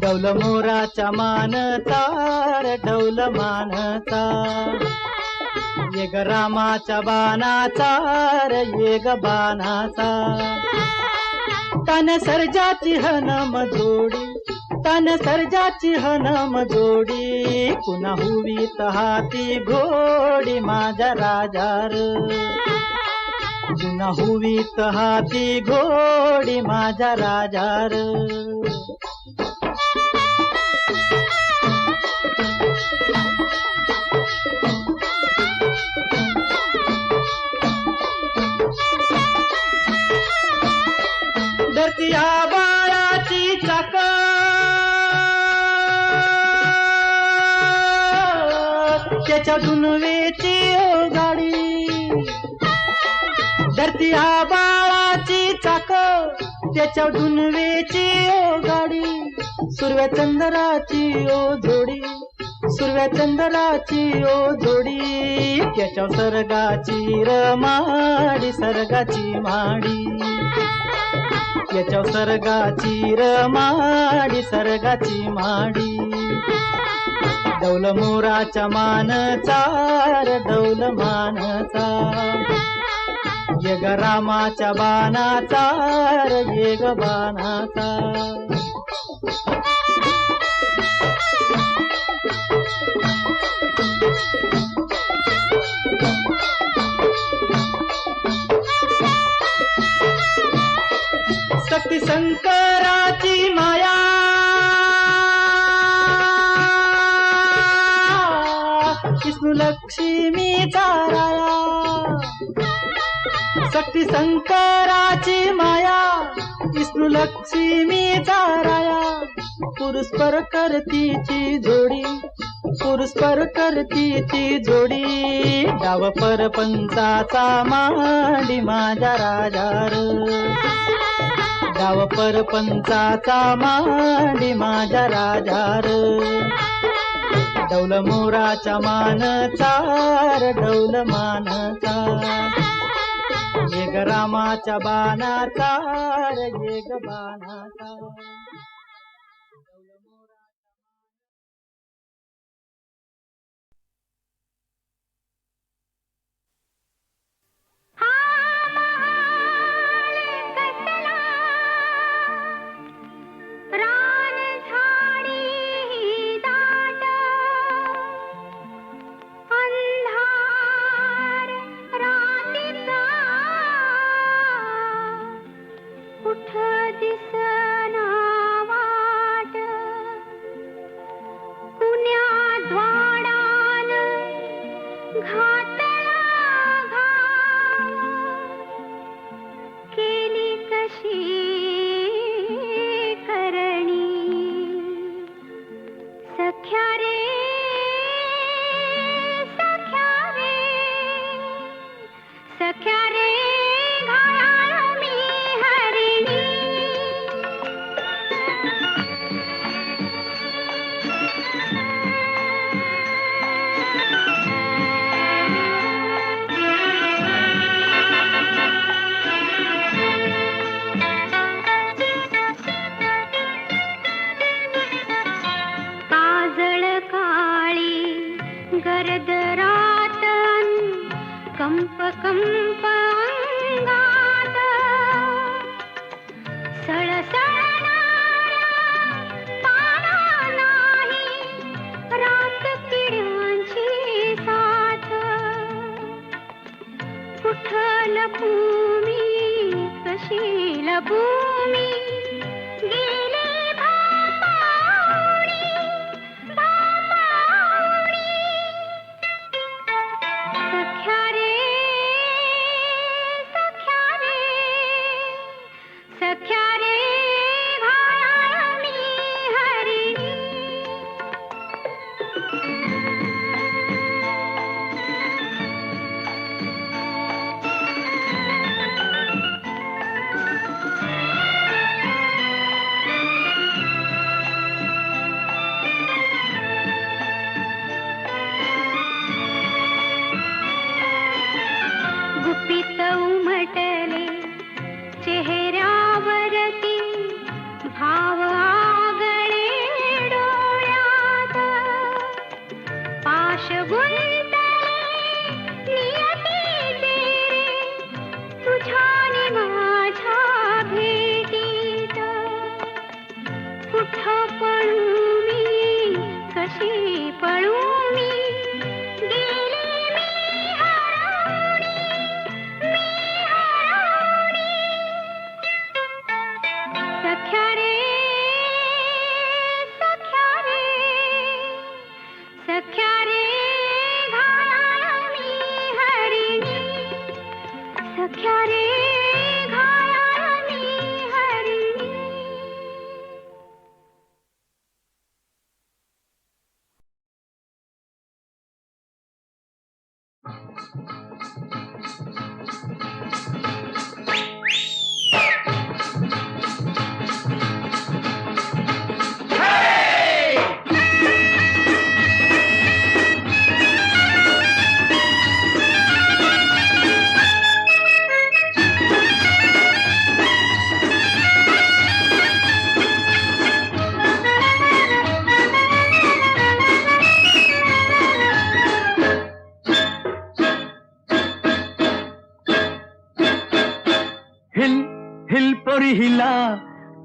डौल मोराच्या मानता रे डौल मानता ये ग रामाच्या बाणाचा रे ये ग बाणाचा तन सर्जाची हनम जोडी तन सर्जाची हनम जोडी पुन्हा हुवी हाती घोडी माझ्या राजार. पुन्हा हुवीत हाती घोडी माझ्या राजार. धरती बाळाची चाक त्याच्या दुनवेची ओ गाडी धरती बाळाची चाक त्याच्या दुनवेची ओ गाडी सुरव्या चंद्राची ओ जोडी. सुरव्या चंद्राची ओ जोडी. त्याच्या सर्गाची रमाडी सर्गाची माडी. याच्या सर्गाची रमाडी सर्गाची माडी. डौल मोराच्या मानचार दौल डौल मानचा. यग रामाच्या बाणाचा येग बाणाचा. शंकराची माया. विष्णू लक्ष्मीचा राया शक्ती शंकराची माया. विष्णू लक्ष्मीचा राया पुरुषपर करतीची जोडी. पुरुषपर करतीची जोडी. डाव परपंचाचा मांडी माझ्या राजार गाव परपंचाचा मांडी माझ्या राजार. डौल मोराचा मानचा रे डौल मानचा येग रामाच्या बाणाचा रे येग बाणाचा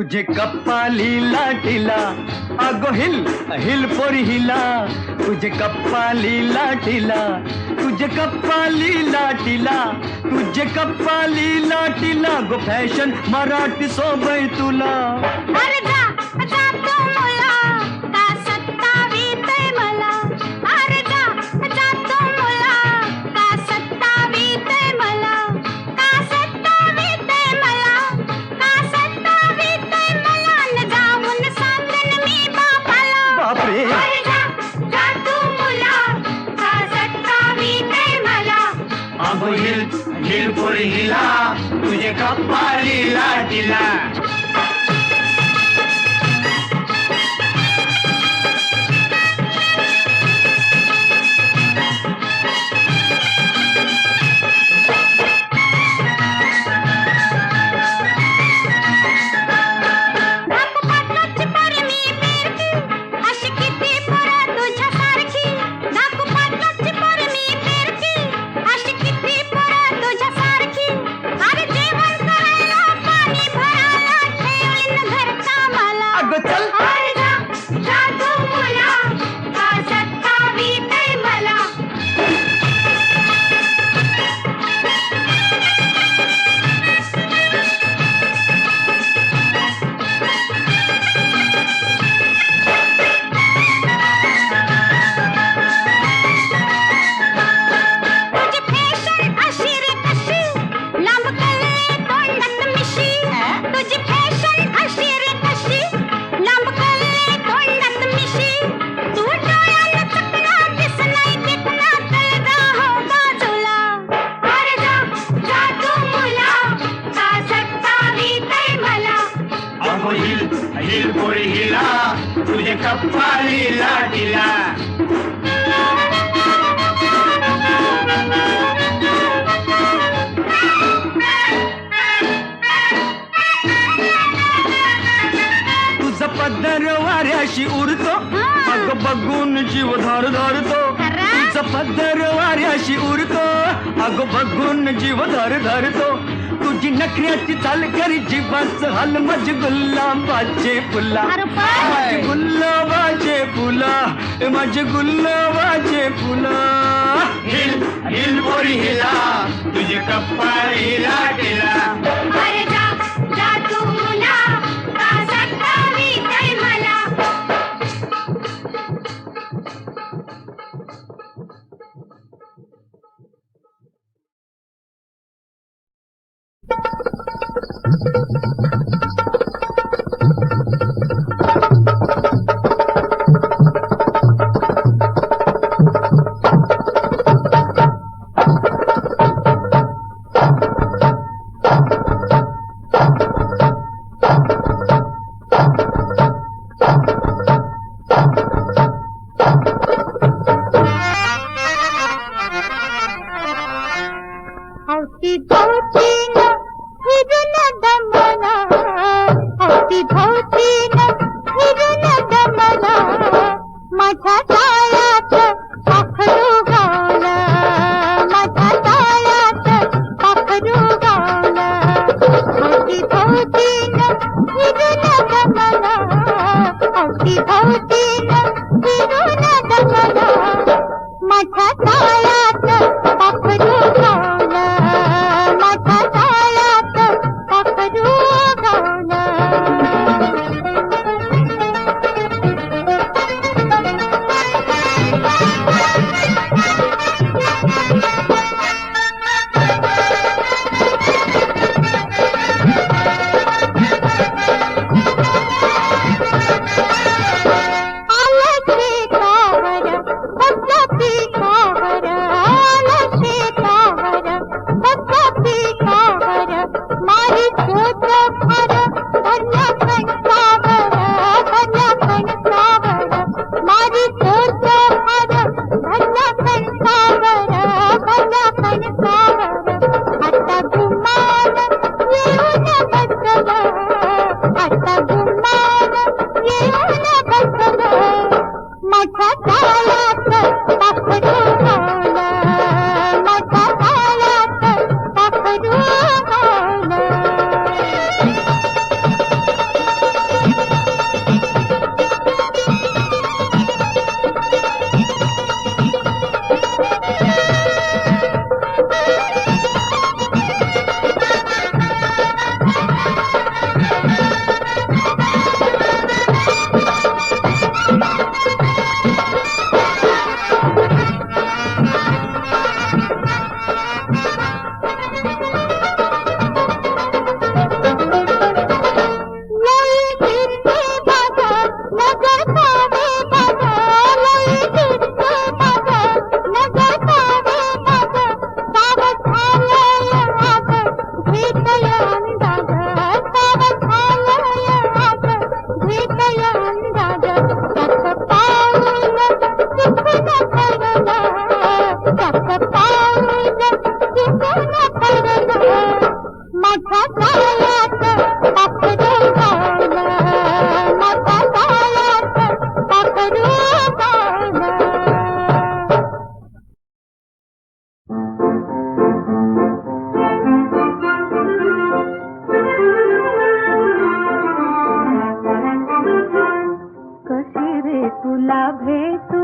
तुझे कप्पा लीला टीला आगो हिल हिल पोरी हिला तुझे कप्पा लीला टीला तुझे कप्पा लीला टीला तुझे कप्पा लीला टीला गो फैशन मराठी सोबई तुला. अरे जीव धार धारतो तिचा पदर वाऱ्याशी उरतो अग बघून जीव धार धारतो. तुझी नखऱ्याची चाल करी जीवाच हल मज गुलाबाचे फुला. माझे गुल्लाबाचे फुला. माझे गुल्लाबाचे फुला. हिल हिल बोरी हिला. तुझे कप्पा हिला కుండలోని तुला भेटू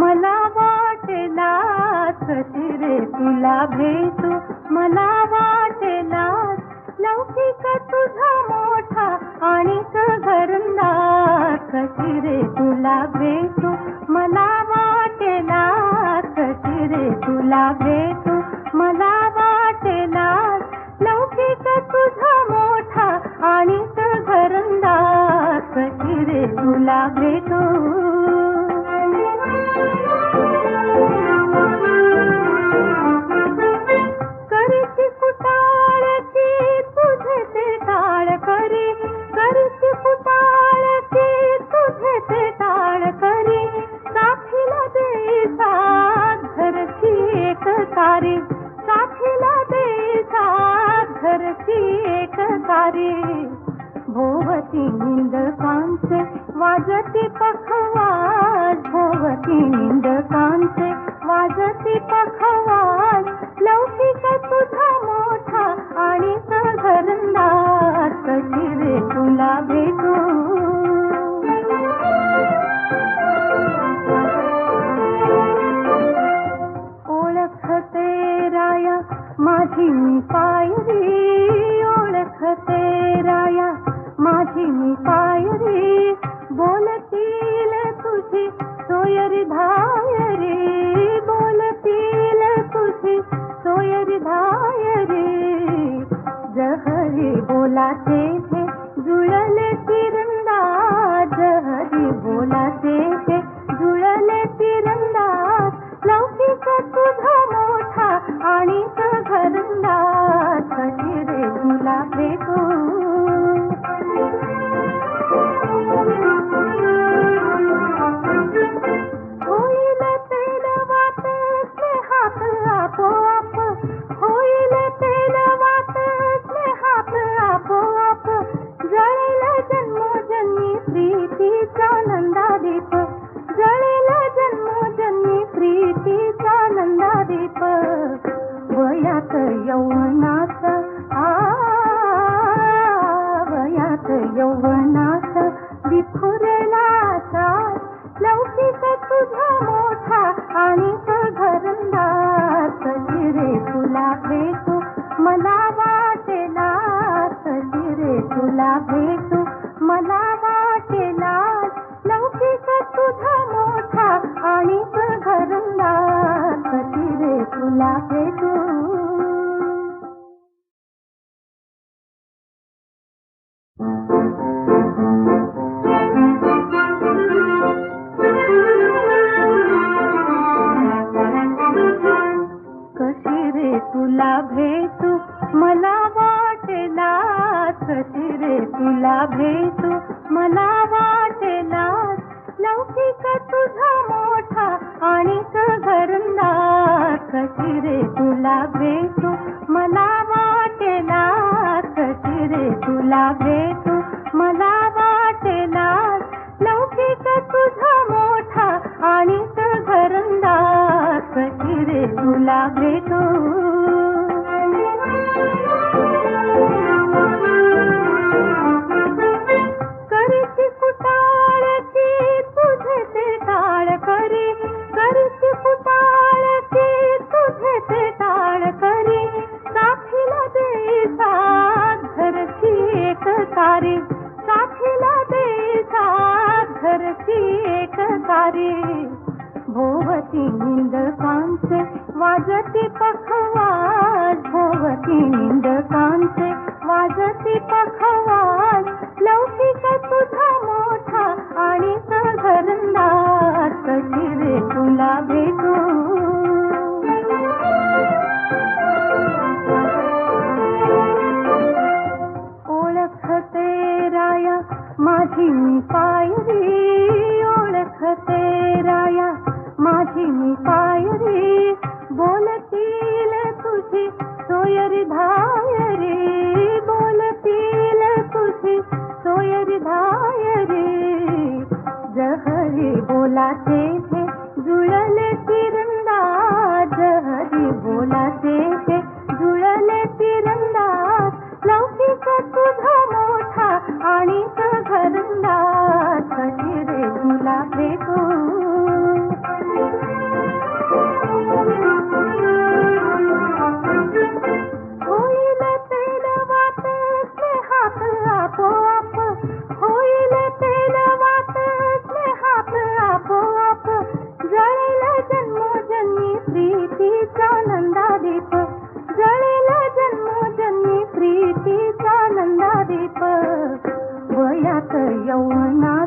मला वाटेलाच कशी रे तुला भेटू मला वाटेलाच लौकिक तुझा मोठा आणि घरंदाज कशी रे तुला भेटू मला वाटेलाच कशी रे तुला भेटू मला वाटेलाच लौकिक तुझा मोठा आणि घरंदाज कशी रे तुला भेटू. तुझा मोठा आणि your. मध्ये तू मला वाटेला. लौकिक तुझा मोठा आणि घरंदा कशी रे तुला भेटू मला वाटेला. कशी रे तुला भेटू मला वाटेला. लौकिक तुझा मोठा आणि घरंदा कशी रे तुला भेट? मत यौवना